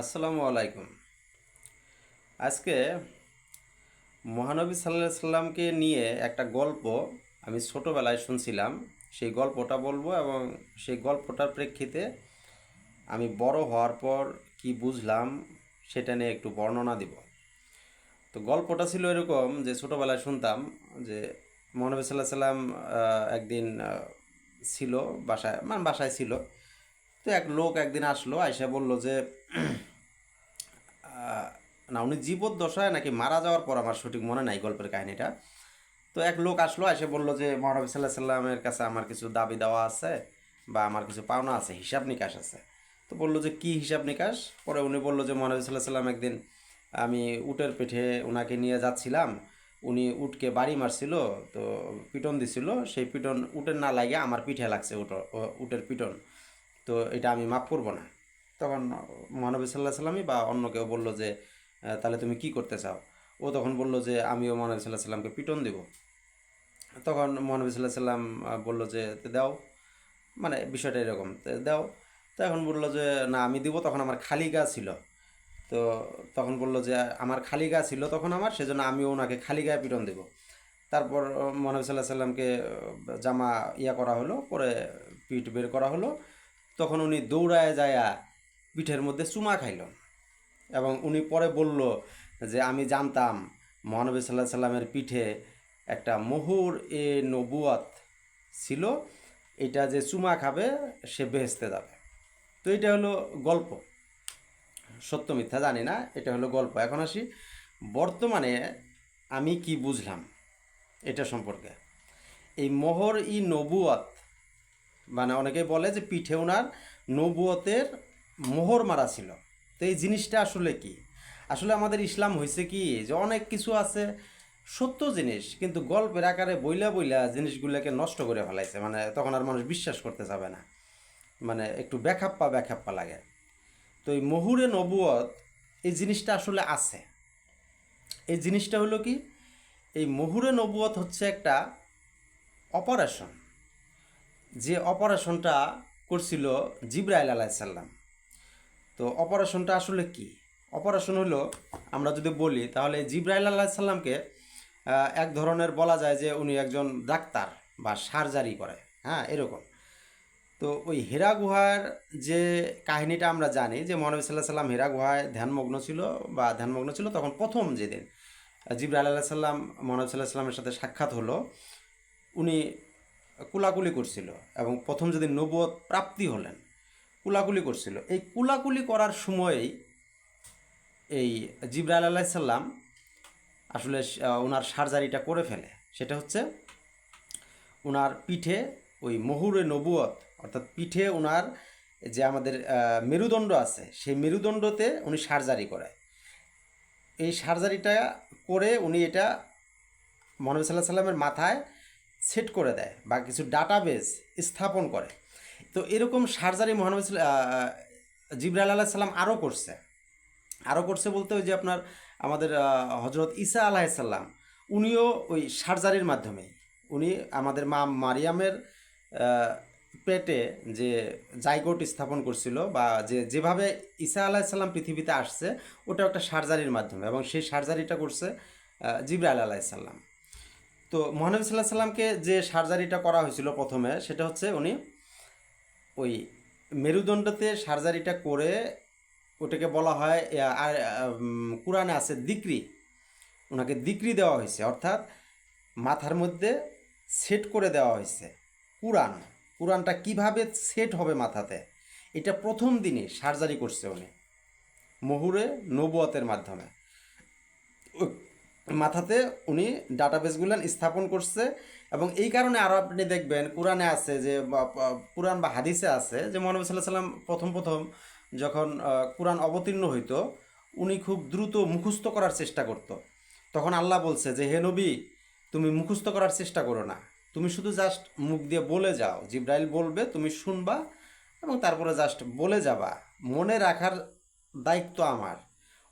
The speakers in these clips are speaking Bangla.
আসসালামু আলাইকুম। আজকে মহানবী সাল্লাহ সাল্লামকে নিয়ে একটা গল্প আমি ছোটোবেলায় শুনছিলাম। সেই গল্পটা বলব এবং সেই গল্পটার প্রেক্ষিতে আমি বড় হওয়ার পর কি বুঝলাম সেটা নিয়ে একটু বর্ণনা দিব। তো গল্পটা ছিল এরকম যে ছোটোবেলায় শুনতাম যে মহানবী সাল্লাহ সাল্লাম একদিন ছিল বাসায় মানে বাসায় ছিল। তো এক লোক একদিন আসলো, আইসা বলল যে না, উনি জীবদ্দশায় নাকি মারা যাওয়ার পর আমার সঠিক মনে নাই গল্পের কাহিনীটা। তো এক লোক আসলো, এসে বলল যে, মহানবী সাল্লাহ সাল্লামের কাছে আমার কিছু দাবি দেওয়া আছে বা আমার কিছু পাওনা আছে, হিসাব নিকাশ আছে। তো বলল যে, কি হিসাব নিকাশ? পরে উনি বলল যে, মহানবী সাল্লাহ সাল্লাম একদিন আমি উটের পিঠে ওনাকে নিয়ে যাচ্ছিলাম। উনি উটকে বাড়ি মারছিল, তো পিটন দিছিল। সেই পিটন উটের না লাগে আমার পিঠে লাগছে উট উটের পিটন। তো এটা আমি মাফ করব না। তখন মহানবী সাল্লাহ সাল্লামই বা অন্য কেউ বলল যে তাহলে তুমি কি করতে চাও? ও তখন বলল যে, আমিও মহানবী সাল্লাহ সাল্লামকে পিটন দিব। তখন মহানবী সাল্লাহ সাল্লাম বলল যে দাও। মানে বিষয়টা এরকম দাও। তো এখন বলল যে, না, আমি দিব। তখন আমার খালি গা ছিল। তো তখন বলল যে, আমার খালি গা ছিল তখন আমার, সেজন্য আমিও ওনাকে খালি গায়ে পিটন দেব। তারপর মহানবী সাল্লাহ সাল্লামকে জামা ইয়া করা হলো, পরে পিঠ বের করা হলো। তখন উনি দৌড়ায় যায়া পিঠের মধ্যে চুমা খাইল। এবং উনি পরে বলল যে, আমি জানতাম মহানবী সাল্লাহ সাল্লামের পিঠে একটা মোহর এ নবুয়াত ছিল। এটা যে চুমা খাবে, সে বেহেস্তে যাবে। তো এটা হলো গল্প। সত্য মিথ্যা জানি না, এটা হলো গল্প। এখন আসি, বর্তমানে আমি কি বুঝলাম এটা সম্পর্কে? এই মোহর ই নবুয়াত মানে অনেকে বলে যে পিঠে ওনার নবুয়তের মোহর মারা ছিল। তো এই জিনিসটা আসলে কি? আসলে আমাদের ইসলাম হয়েছে কি যে অনেক কিছু আছে সত্য জিনিস, কিন্তু গল্পের আকারে বইলা বইলা জিনিসগুলোকে নষ্ট করে ফেলাইছে। মানে তখন আর মানুষ বিশ্বাস করতে যাবে না। মানে একটু ব্যাখাপ্পা ব্যাখাপ্পা লাগে। তো এই মহুরে নবুয়ত এই জিনিসটা আসলে আছে। এই জিনিসটা হলো কি? এই মহুরে নবুয়ত হচ্ছে একটা অপারেশন। যে অপারেশনটা করছিল জিব্রাইল আলাইসাল্লাম তো অপারেশনটা আসলে কি? অপারেশন হলো আমরা যদি বলি তাহলে জিব্রাইল আলাইসাল্লামকে আহ, এক ধরনের বলা যায় যে উনি একজন ডাক্তার বা সার্জারি করে। হ্যাঁ এরকম। তো ওই হেরা গুহার যে কাহিনীটা আমরা জানি যে মহানবী সাল্লাহ সাল্লাম হীরা গুহায় ধ্যানমগ্ন ছিল বা ধ্যানমগ্ন ছিল তখন প্রথম যেদিন জিব্রাইল আলাহ সাল্লাম মহানবী সাল্লাহ সাল্লামের সাথে সাক্ষাৎ হলো উনি কুলাকুলি করছিল এবং প্রথম যদি নবুয়ত প্রাপ্তি হলেন কুলাকুলি করছিল। এই কুলাকুলি করার সময়েই এই জিব্রাইল আলাইসাল্লাম আসলে ওনার সার্জারিটা করে ফেলে। সেটা হচ্ছে ওনার পিঠে ওই মহুরে নবুয়ত, অর্থাৎ পিঠে ওনার যে আমাদের মেরুদণ্ড আছে, সেই মেরুদণ্ডতে উনি সার্জারি করে এই সার্জারিটা করে উনি এটা মহানবী সাল্লাহ সাল্লামের মাথায় সেট করে দেয় বা কিছু ডাটাবেস স্থাপন করে। তো এরকম সার্জারি মহানবী জিবরাল আলাহ সাল্লাম আরও করছে। আরও করছে বলতে ওই যে আপনার আমাদের হজরত ঈসা আলাহিসাল্লাম উনিও ওই সার্জারির মাধ্যমে। উনি আমাদের মা মারিয়ামের পেটে যে জাইগোট স্থাপন করছিল বা যে যেভাবে ঈসা আলাহিসাল্লাম পৃথিবীতে আসছে, ওটা একটা সার্জারির মাধ্যমে এবং সেই সার্জারিটা করছে জিবরাইল আলাহিসাল্লাম তো মহানবী সাল্লাহ সাল্লামকে যে সার্জারিটা করা হয়েছিল প্রথমে, সেটা হচ্ছে উনি ওই মেরুদণ্ডতে সার্জারিটা করে ওটাকে বলা হয় আর কোরআনে আছে দিক্রি। ওনাকে দিক্রি দেওয়া হয়েছে, অর্থাৎ মাথার মধ্যে সেট করে দেওয়া হয়েছে কোরআন। কোরআনটা কীভাবে সেট হবে মাথাতে? এটা প্রথম দিনে সার্জারি করছে উনি, মহুরে নবুয়তের মাধ্যমে। মাথাতে উনি ডাটাবেসগুলো স্থাপন করছে এবং এই কারণে আরও আপনি দেখবেন কোরআনে আছে যে কোরআন বা হাদিসে আছে যে মহানবী সাল্লাহ সাল্লাম প্রথম প্রথম যখন কোরআন অবতীর্ণ হইতো, উনি খুব দ্রুত মুখস্থ করার চেষ্টা করত। তখন আল্লাহ বলছে যে, হে নবী, তুমি মুখস্থ করার চেষ্টা করো না। তুমি শুধু জাস্ট মুখ দিয়ে বলে যাও। জিব্রাইল বলবে, তুমি শুনবা এবং তারপরে জাস্ট বলে যাবা। মনে রাখার দায়িত্ব আমার।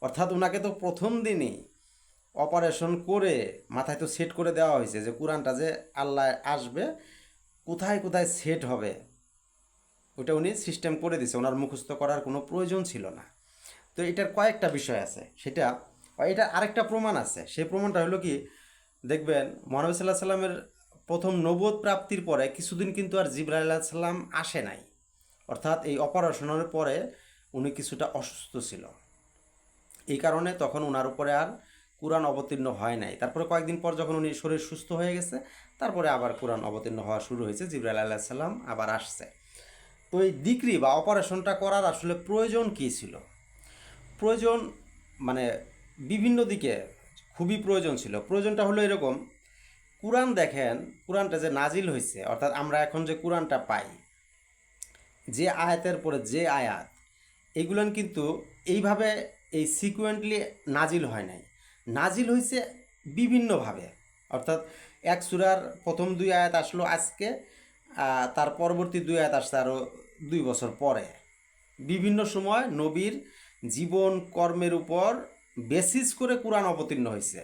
অর্থাৎ ওনাকে তো প্রথম দিনই অপারেশন করে মাথায় তো সেট করে দেওয়া হয়েছে যে কোরআনটা যে আল্লাহ আসবে, কোথায় কোথায় সেট হবে ওটা উনি সিস্টেম করে দিছে ওনার মুখস্থ করার কোনো প্রয়োজন ছিল না। তো এটার কয়েকটা বিষয় আছে। সেটা এটা আরেকটা প্রমাণ আছে। সেই প্রমাণটা হলো কি, দেখবেন মহানবী সাল্লাহ সাল্লামের প্রথম নবোধ প্রাপ্তির পরে কিছুদিন কিন্তু আর জিব্রাইল সাল্লাম আসে নাই। অর্থাৎ এই অপারেশনের পরে উনি কিছুটা অসুস্থ ছিল। এই কারণে তখন ওনার উপরে আর কোরআন অবতীর্ণ হয় নাই। তারপরে কয়েকদিন পর যখন উনি শরীর সুস্থ হয়ে গেছে, তারপরে আবার কোরআন অবতীর্ণ হওয়া শুরু হয়েছে, জিব্রাইল আল্লাহ সাল্লাম আবার আসছে। তো এই ডিগ্রি বা অপারেশনটা করার আসলে প্রয়োজন কী ছিল? প্রয়োজন মানে বিভিন্ন দিকে খুবই প্রয়োজন ছিল। প্রয়োজনটা হলো এরকম, কোরআন দেখেন, কোরআনটা যে নাজিল হয়েছে, অর্থাৎ আমরা এখন যে কোরআনটা পাই, যে আয়াতের পরে যে আয়াত, এগুলান কিন্তু এইভাবে এই সিকুয়েন্টলি নাজিল হয় নাই। নাজিল হয়েছে বিভিন্নভাবে। অর্থাৎ এক সুরার প্রথম দুই আয়াত আসলো আজকে তার পরবর্তী দুই আয়াত আসছে আরও দুই বছর পরে। বিভিন্ন সময় নবীর জীবন কর্মের উপর বেসিস করে কোরআন অবতীর্ণ হয়েছে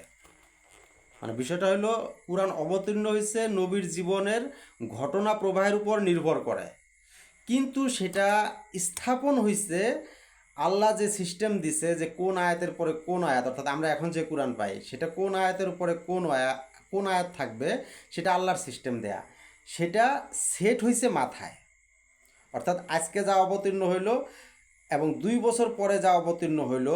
মানে বিষয়টা হলো কোরআন অবতীর্ণ হয়েছে নবীর জীবনের ঘটনা প্রবাহের উপর নির্ভর করে। কিন্তু সেটা স্থাপন হয়েছে আল্লাহ যে সিস্টেম দিছে যে কোন আয়াতের পরে কোন আয়াত, অর্থাৎ আমরা এখন যে কোরআন পাই, সেটা কোন আয়াতের উপরে কোন আয়া, কোন আয়াত থাকবে, সেটা আল্লাহর সিস্টেম দেয়া। সেটা সেট হয়েছে মাথায়। অর্থাৎ আজকে যা অবতীর্ণ হইল এবং দুই বছর পরে যা অবতীর্ণ হইল,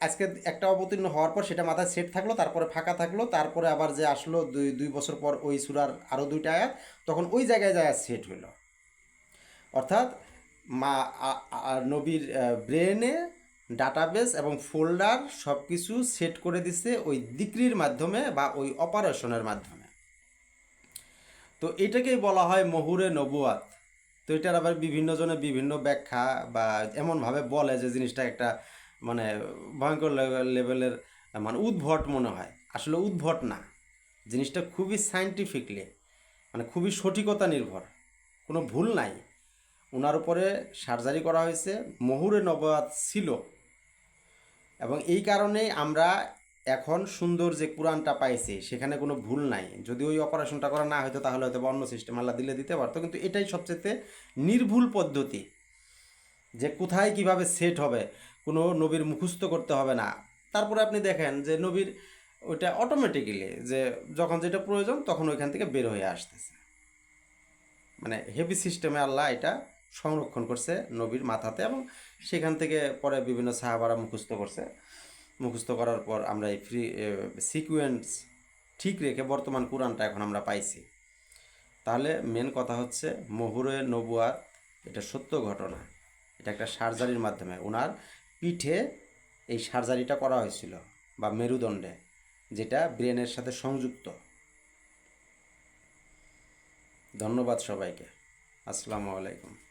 আজকে একটা অবতীর্ণ হওয়ার পর সেটা মাথায় সেট থাকল, তারপরে ফাঁকা থাকল, তারপরে আবার যে আসলো দুই দুই বছর পর ওই সুরার আরও দুইটা আয়াত, তখন ওই জায়গায় যায় সেট হইল। অর্থাৎ মা নবীর ব্রেনে ডাটাবেস এবং ফোল্ডার সব কিছু সেট করে দিছে ওই দিক্রির মাধ্যমে বা ওই অপারেশনের মাধ্যমে। তো এটাকেই বলা হয় মহুরে নবুয়াত। তো এটার আবার বিভিন্ন জনে বিভিন্ন ব্যাখ্যা বা এমনভাবে বলে যে জিনিসটা একটা মানে ভয়ঙ্কর লেভেল- লেভেলের মানে উদ্ভট মনে হয়। আসলে উদ্ভট না। জিনিসটা খুবই সাইন্টিফিকলি মানে খুবই সঠিকতা নির্ভর। কোনো ভুল নাই। ওনার উপরে সার্জারি করা হয়েছে, মহুরে নবাত ছিল। এবং এই কারণেই আমরা এখন সুন্দর যে কোরআনটা পাইছি, সেখানে কোনো ভুল নাই। যদি ওই অপারেশনটা করা না হয়তো তাহলে হয়তো অন্য সিস্টেম আল্লাহ দিলে দিতে পারতো। কিন্তু এটাই সবচেয়ে নির্ভুল পদ্ধতি যে কোথায় কীভাবে সেট হবে, কোনো নবীর মুখস্থ করতে হবে না। তারপরে আপনি দেখেন যে নবীর ওইটা অটোমেটিক্যালি যে যখন যেটা প্রয়োজন, তখন ওইখান থেকে বের হয়ে আসতেছে। মানে হেভি সিস্টেমে আল্লাহ এটা সংরক্ষণ করছে নবীর মাথাতে এবং সেখান থেকে পরে বিভিন্ন সাহাবারা মুখস্থ করছে। মুখস্থ করার পর আমরা এই ফ্রি সিকুয়েন্স ঠিক রেখে বর্তমান কোরআনটা এখন আমরা পাইছি। তাহলে মেন কথা হচ্ছে মহুরে নবুয়াত এটা সত্য ঘটনা। এটা একটা সার্জারির মাধ্যমে। ওনার পিঠে এই সার্জারিটা করা হয়েছিল বা মেরুদণ্ডে, যেটা ব্রেনের সাথে সংযুক্ত। ধন্যবাদ সবাইকে। আসসালামু আলাইকুম।